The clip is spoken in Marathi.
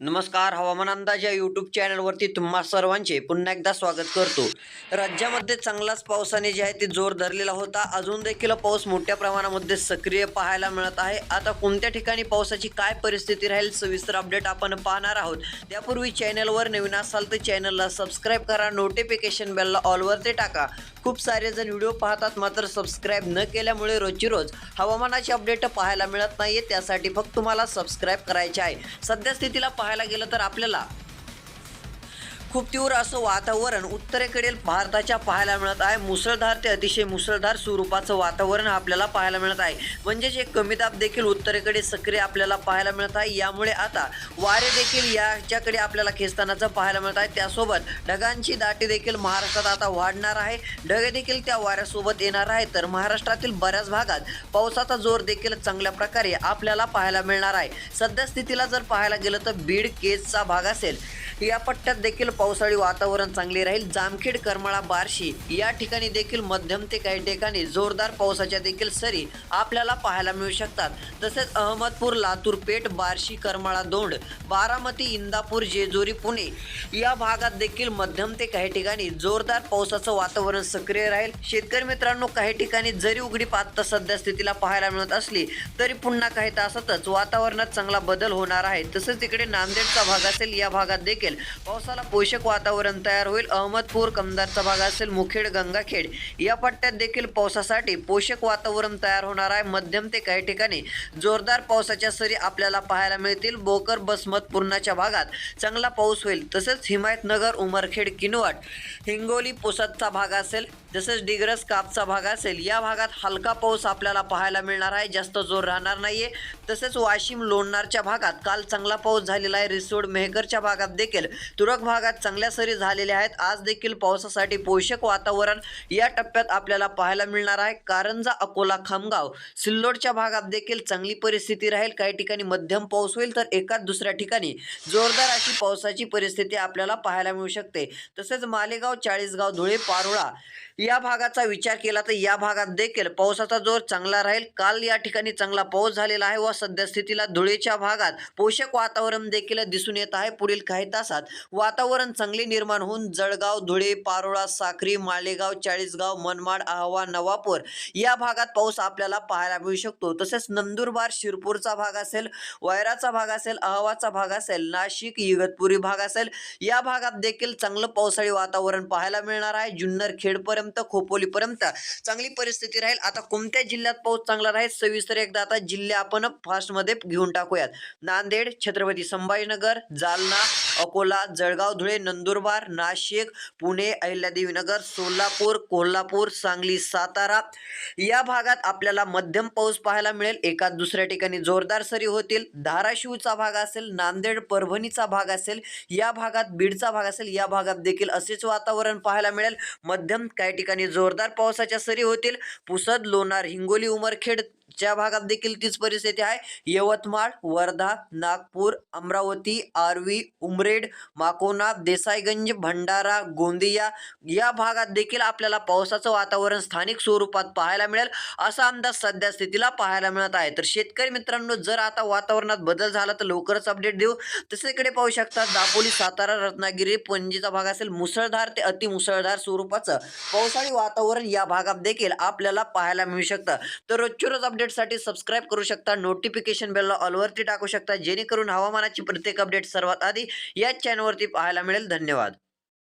नमस्कार हवामान अंदाज या यूट्यूब चॅनलवरती तुम्हा सर्वांचे पुन्हा एकदा स्वागत करतो. राज्यामध्ये चांगलाच पावसाने जे आहे ते जोर धरलेला होता. अजून देखील पाऊस मोठ्या प्रमाणामध्ये सक्रिय पाहायला मिळत आहे. आता कोणत्या ठिकाणी पावसाची काय परिस्थिती राहील सविस्तर अपडेट आपण पाहणार आहोत. त्यापूर्वी चॅनलवर नवीन असाल तर चॅनलला सबस्क्राईब करा. नोटिफिकेशन बेलला ऑलवरती टाका. खूप सारे जण व्हिडिओ पाहतात मात्र सबस्क्राईब न केल्यामुळे रोजची रोज हवामानाची अपडेट पाहायला मिळत नाहीये. त्यासाठी फक्त तुम्हाला सबस्क्राईब करायचे आहे. सध्या स्थितीला पाहायला गेलं तर आपल्याला खूप तीव्र असं वातावरण उत्तरेकडील भारताच्या पाहायला मिळत आहे. मुसळधार ते अतिशय मुसळधार स्वरूपाचं वातावरण आपल्याला पाहायला मिळत आहे. म्हणजेच एक कमी दाब देखील उत्तरेकडे सक्रिय आपल्याला पाहायला मिळत आहे. यामुळे आता वारे देखील याच्याकडे आपल्याला खेचतानाचं पाहायला मिळत आहे. त्यासोबत ढगांची दाटी देखील महाराष्ट्रात आता वाढणार आहे. ढगे देखील त्या वाऱ्यासोबत येणार आहे तर महाराष्ट्रातील बऱ्याच भागात पावसाचा जोर देखील चांगल्या प्रकारे आपल्याला पाहायला मिळणार आहे. सध्या स्थितीला जर पाहायला गेलं तर बीड केजचा भाग असेल. या पट्ट्यात देखील पावसाळी वातावरण चांगले राहील. जामखेड करमाळा बार्शी या ठिकाणी देखील मध्यम ते काही ठिकाणी जोरदार पावसाच्या देखील सरी आपल्याला पाहायला मिळू शकतात. तसेच अहमदपूर लातूर पेठ बार्शी करमाळा दोंड बारामती इंदापूर जेजुरी पुणे या भागात देखील मध्यम ते काही ठिकाणी जोरदार पावसाचं वातावरण सक्रिय राहील. शेतकरी मित्रांनो काही ठिकाणी जरी उघडी आत्ता सध्या स्थितीला पाहायला मिळत असली तरी पुन्हा काही तासातच वातावरणात चांगला बदल होणार आहे. तसेच तिकडे नांदेडचा भाग असेल या भागात देखील पावसाला पोषक वातावरण तयार होईल. अहमदपूर कमदारचा भाग असेल मुखेड गंगाखेड. या पट्ट्यात देखील पावसासाठी पोषक वातावरण तयार होणार आहे. मध्यम ते काही ठिकाणी जोरदार पावसाच्या सरी आपल्याला पाहायला मिळतील. बोकर बसमत पूर्णाच्या भागात चांगला पाऊस होईल. तसेच हिमायतनगर उमरखेड किनवट हिंगोली पोसदचा भाग असेल तसेच डिग्रस कापचा भाग असेल या भागात हलका पाऊस आपल्याला पाहायला मिळणार आहे. जास्त जोर राहणार नाहीये. तसेच वाशिम लोणारच्या भागात काल चांगला पाऊस झालेला आहे. रिसोड मेहकरच्या भागात देखील तुरळक भागात चांगल्या सरी झालेल्या आहेत. आज देखील पावसासाठी पोषक वातावरण या टप्प्यात आपल्याला पाहायला मिळणार आहे. कारंजा अकोला खामगाव सिल्लोडच्या भागात देखील चांगली परिस्थिती राहील. काही ठिकाणी मध्यम पाऊस होईल तर एकाच दुसऱ्या ठिकाणी जोरदार अशी पावसाची परिस्थिती आपल्याला पाहायला मिळू शकते. तसेच मालेगाव चाळीसगाव धुळे पारोळा या भागाचा विचार केला तर या भागात देखील पावसाचा जोर चांगला राहील. काल या ठिकाणी चांगला पाऊस झालेला आहे व सध्या स्थितीला धुळेच्या भागात पोषक वातावरण देखील दिसून येत आहे. पुढील काही तास तासात वातावरण चांगले निर्माण होऊन जळगाव धुळे पारोळा साक्री मालेगाव चाळीसगाव मनमाड आहवा नवापूर या भागात पाऊस आपल्याला पाहायला मिळू शकतो. तसेच नंदुरबार शिरपूरचा भाग असेल वायराचा भाग असेल अहवाचा भाग असेल नाशिक इगतपुरी भाग असेल या भागात देखील चांगलं पावसाळी वातावरण पाहायला मिळणार आहे. जुन्नर खेडपर्यंत खोपोलीपर्यंत चांगली परिस्थिती राहील. आता कोणत्या जिल्ह्यात पाऊस चांगला राहील? सविस्तर एकदा आता जिल्हे आपण फास्टमध्ये घेऊन टाकूयात. नांदेड छत्रपती संभाजीनगर जालना अकोला जळगाव धुळे नंदुरबार नाशिक पुणे अहिल्यादेवीनगर सोलापूर कोल्हापूर सांगली सातारा. या भागात आपल्याला मध्यम पाऊस पाहायला मिळेल. एका दुसऱ्या ठिकाणी जोरदार सरी होतील. धाराशिवचा भाग असेल नांदेड परभणीचा भाग असेल या भागात बीडचा भाग असेल या भागात देखील असेच वातावरण पाहायला मिळेल. मध्यम काही ठिकाणी जोरदार पावसाच्या सरी होतील. पुसद लोणार हिंगोली उमरखेड च्या भागात देखील तीच परिस्थिती आहे. यवतमाळ वर्धा नागपूर अमरावती आर्वी उमरेड माकोना देसाईगंज भंडारा गोंदिया या भागात देखील आपल्याला पावसाचं वातावरण स्थानिक स्वरूपात पाहायला मिळेल. असा अंदाज सध्या स्थितीला पाहायला मिळत आहे. तर शेतकरी मित्रांनो जर आता वातावरणात बदल झाला तर लवकरच अपडेट देऊ. तसे इकडे पाहू शकता दापोली सातारा रत्नागिरी पणजीचा भाग असेल मुसळधार ते अतिमुसळधार स्वरूपाचं पावसाळी वातावरण या भागात देखील आपल्याला पाहायला मिळू शकतं. तर रोजच्या रोज अपडेटसाठी सबस्क्राईब करू शकता. नोटिफिकेशन बेलला ऑलवरती टाकू शकता. जेणेकरून हवामानाची प्रत्येक अपडेट सर्वात आधी याच चॅनलवरती पाहायला मिळेल. धन्यवाद.